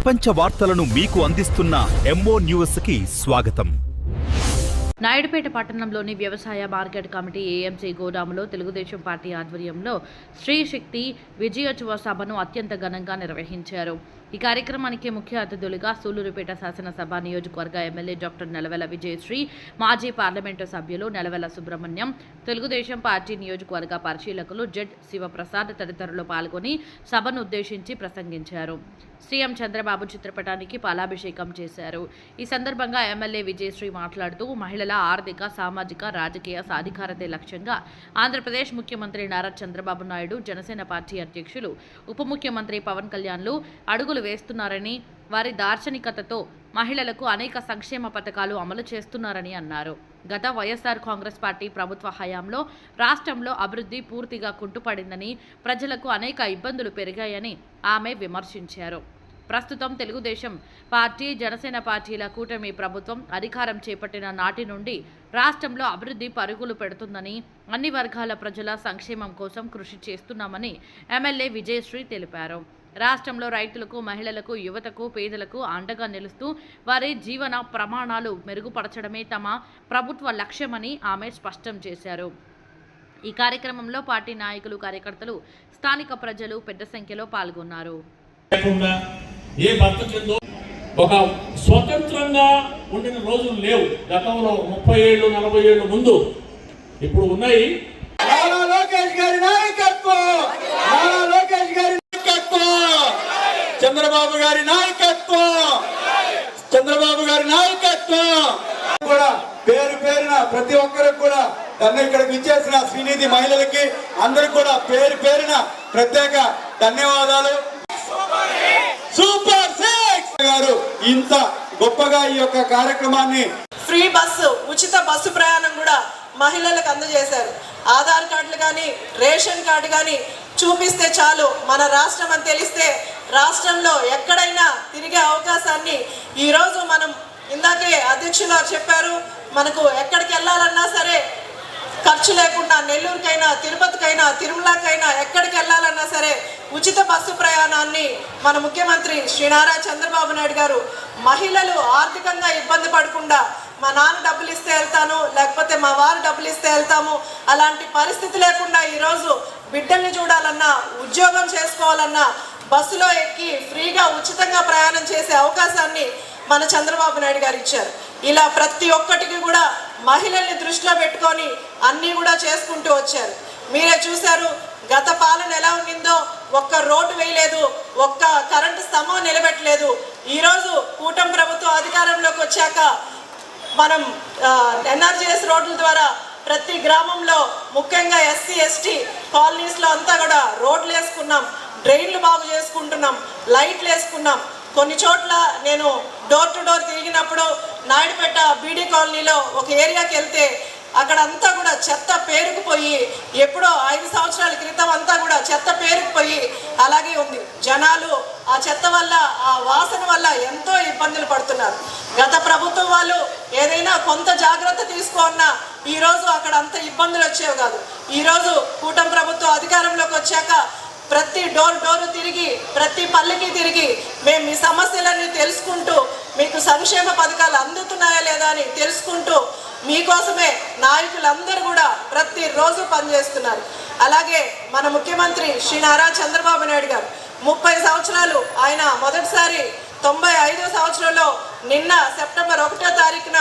ప్రపంచ వార్తలను మీకు అందిస్తున్న ఎంఓ న్యూస్కి స్వాగతం. నాయుడుపేట పట్టణంలోని వ్యవసాయ మార్కెట్ కమిటీ ఏఎంసీ గోదాములో తెలుగుదేశం పార్టీ ఆధ్వర్యంలో స్త్రీశక్తి విజయోత్సవ సభను అత్యంత ఘనంగా నిర్వహించారు. ఈ కార్యక్రమానికి ముఖ్య అతిథులుగా సూలూరుపేట శాసనసభ నియోజకవర్గ ఎమ్మెల్యే డాక్టర్ నెలవెల విజయశ్రీ మాజీ పార్లమెంటు సభ్యులు నెలవెల సుబ్రహ్మణ్యం తెలుగుదేశం పార్టీ నియోజకవర్గ పరిశీలకులు జెడ్ శివప్రసాద్ తదితరులు పాల్గొని సభను ఉద్దేశించి ప్రసంగించారు. సీఎం చంద్రబాబు చిత్రపటానికి పాలాభిషేకం చేశారు. ఈ సందర్భంగా ఎమ్మెల్యే విజయశ్రీ మాట్లాడుతూ మహిళల ఆర్థిక సామాజిక రాజకీయ సాధికారతే లక్ష్యంగా ఆంధ్రప్రదేశ్ ముఖ్యమంత్రి నారా చంద్రబాబు నాయుడు జనసేన పార్టీ అధ్యక్షులు ఉప ముఖ్యమంత్రి పవన్ కళ్యాణ్లు అడుగులు వేస్తున్నారని వారి దార్శనికతతో మహిళలకు అనేక సంక్షేమ పథకాలు అమలు చేస్తున్నారని అన్నారు. గత వైఎస్ఆర్ కాంగ్రెస్ పార్టీ ప్రభుత్వ హయాంలో రాష్ట్రంలో అభివృద్ధి పూర్తిగా కుంటుపడిందని ప్రజలకు అనేక ఇబ్బందులు పెరిగాయని ఆమె విమర్శించారు. ప్రస్తుతం తెలుగుదేశం పార్టీ జనసేన పార్టీల కూటమి ప్రభుత్వం అధికారం చేపట్టిన నాటి నుండి రాష్ట్రంలో అభివృద్ధి పరుగులు పెడుతుందని అన్ని వర్గాల ప్రజల సంక్షేమం కోసం కృషి చేస్తున్నామని ఎమ్మెల్యే విజయశ్రీ తెలిపారు. రాష్ట్రంలో రైతులకు మహిళలకు యువతకు పేదలకు అండగా నిలుస్తూ వారి జీవన ప్రమాణాలు మెరుగుపరచడమే తమ ప్రభుత్వ లక్ష్యమని ఆమె స్పష్టం చేశారు. ఈ కార్యక్రమంలో పార్టీ నాయకులు కార్యకర్తలు స్థానిక ప్రజలు పెద్ద సంఖ్యలో పాల్గొన్నారు. ఒక స్వతంత్రంగా ఉండిన రోజులు లేవు. గతంలో ముప్పై ఏళ్ళు నలభై ఏళ్ళు ముందు. ఇప్పుడు ఉన్నాయి. నారా లోకేష్ గారి నాయకత్వం నారా లోకేష్ గారి నాయకత్వం చంద్రబాబు గారి నాయకత్వం! చంద్రబాబు గారి నాయకత్వం! కూడా పేరు పేరున ప్రతి ఒక్కరికి కూడా నన్ను ఇక్కడికి ఇచ్చేసిన శ్రీనిధి మహిళలకి అందరికి కూడా పేరు పేరున ప్రత్యేక ధన్యవాదాలు. Super six! గారు ఇంత గొప్పగా ఈ యొక్క కార్యక్రమాన్ని ఫ్రీ బస్సు ఉచిత బస్సు ప్రయాణం కూడా మహిళలకు అందజేశారు. ఆధార్ కార్డులు కానీ రేషన్ కార్డు కానీ చూపిస్తే చాలు. మన రాష్ట్రం అని తెలిస్తే రాష్ట్రంలో ఎక్కడైనా తిరిగే అవకాశాన్ని ఈరోజు మనం ఇందాకే అధ్యక్షులు చెప్పారు. మనకు ఎక్కడికి వెళ్ళాలన్నా సరే ఖర్చు లేకుండా నెల్లూరుకైనా తిరుపతికైనా తిరుమలకైనా ఎక్కడికి వెళ్ళాలన్నా సరే ఉచిత బస్సు ప్రయాణాన్ని మన ముఖ్యమంత్రి శ్రీ నారా చంద్రబాబు నాయుడు గారు మహిళలు ఆర్థికంగా ఇబ్బంది పడకుండా మా నాన్న డబ్బులు ఇస్తే వెళ్తాను లేకపోతే మా వారు డబ్బులు ఇస్తే వెళ్తాము అలాంటి పరిస్థితి లేకుండా ఈరోజు బిడ్డల్ని చూడాలన్నా ఉద్యోగం చేసుకోవాలన్నా బస్సులో ఎక్కి ఫ్రీగా ఉచితంగా ప్రయాణం చేసే అవకాశాన్ని మన చంద్రబాబు నాయుడు గారు ఇచ్చారు. ఇలా ప్రతి ఒక్కటికి కూడా మహిళల్ని దృష్టిలో పెట్టుకొని అన్నీ కూడా చేసుకుంటూ వచ్చారు. మీరే చూశారు గత పాలన ఎలా ఉండిందో ఒక్క రోడ్డు వేయలేదు ఒక్క కరెంటు స్తంభం నిలబెట్టలేదు. ఈరోజు కూటమి ప్రభుత్వం అధికారంలోకి వచ్చాక మనం ఎన్ఆర్జీఎస్ రోడ్ల ద్వారా ప్రతి గ్రామంలో ముఖ్యంగా ఎస్సీ ఎస్టీ కాలనీస్లో అంతా కూడా రోడ్లు వేసుకున్నాం. ట్రైన్లు బాగు చేసుకుంటున్నాం లైట్లు వేసుకున్నాం. కొన్ని చోట్ల నేను డోర్ టు డోర్ తిరిగినప్పుడు నాయుడుపేట బీడీ కాలనీలో ఒక ఏరియాకి వెళ్తే అక్కడ అంతా కూడా చెత్త పేరుకుపోయి ఎప్పుడో ఐదు సంవత్సరాల క్రితం అంతా కూడా చెత్త పేరుకుపోయి అలాగే ఉంది. జనాలు ఆ చెత్త వల్ల ఆ వాసన వల్ల ఎంతో ఇబ్బందులు పడుతున్నారు. గత ప్రభుత్వం వాళ్ళు ఏదైనా కొంత జాగ్రత్త తీసుకున్నా ఈరోజు అక్కడ అంత ఇబ్బందులు వచ్చేవి కాదు. ఈరోజు కూటమి ప్రభుత్వం అధికారంలోకి వచ్చాక ప్రతి డోర్ డోరు తిరిగి ప్రతి పల్లెకి తిరిగి మేము మీ సమస్యలన్నీ తెలుసుకుంటూ మీకు సంక్షేమ పథకాలు అందుతున్నాయా లేదా అని తెలుసుకుంటూ మీకోసమే నాయకులందరూ కూడా ప్రతిరోజు పనిచేస్తున్నారు. అలాగే మన ముఖ్యమంత్రి శ్రీ నారా చంద్రబాబు నాయుడు గారు ముప్పై సంవత్సరాలు ఆయన మొదటిసారి తొంభై ఐదో సంవత్సరంలో నిన్న సెప్టెంబర్ ఒకటో తారీఖున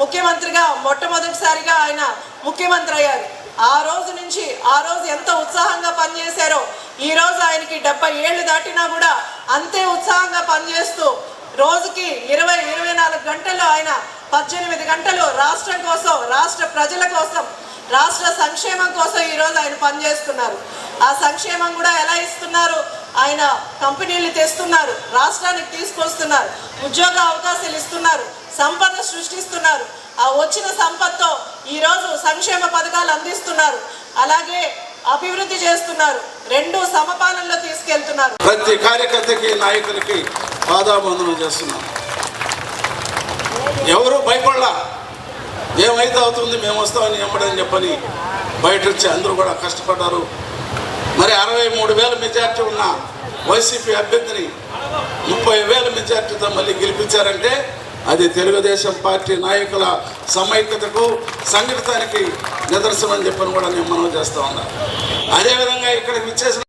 ముఖ్యమంత్రిగా మొట్టమొదటిసారిగా ఆయన ముఖ్యమంత్రి అయ్యారు. ఆ రోజు నుంచి ఆ రోజు ఎంత ఉత్సాహంగా పనిచేశారో ఈ రోజు ఆయనకి డెబ్బై ఏళ్ళు దాటినా కూడా అంతే ఉత్సాహంగా పనిచేస్తూ రోజుకి ఇరవై ఇరవై నాలుగు గంటలు ఆయన పద్దెనిమిది గంటలు రాష్ట్రం కోసం రాష్ట్ర ప్రజల కోసం రాష్ట్ర సంక్షేమం కోసం ఈరోజు ఆయన పనిచేస్తున్నారు. ఆ సంక్షేమం కూడా ఎలా ఇస్తున్నారు? ఆయన కంపెనీలు తెస్తున్నారు రాష్ట్రానికి తీసుకొస్తున్నారు ఉద్యోగ అవకాశాలు ఇస్తున్నారు సంపద సృష్టిస్తున్నారు. ఆ వచ్చిన సంపదతో ఈరోజు సంక్షేమ పథకాలు అందిస్తున్నారు. అలాగే అభివృద్ధి చేస్తున్నారు. రెండు సమపాలనలో తీసుకెళ్తున్నారు. ప్రతి కార్యకర్తకి నాయకులకి పాదాబంధనం చేస్తున్నాం. ఎవరు భయపడలా? ఏమైతే అవుతుంది మేము వస్తామని ఎంబడని చెప్పని బయట వచ్చి అందరూ కూడా కష్టపడ్డారు. మరి అరవై మూడు వేల మెజార్టీ ఉన్న వైసీపీ అభ్యర్థిని ముప్పై వేల మెజార్టీతో మళ్ళీ గెలిపించారంటే అది తెలుగుదేశం పార్టీ నాయకుల సమైక్యతకు సంఘటితానికి నిదర్శనం అని చెప్పని కూడా నేను మనం చేస్తూ ఉన్నాను అదేవిధంగా ఇక్కడ విచ్చేసిన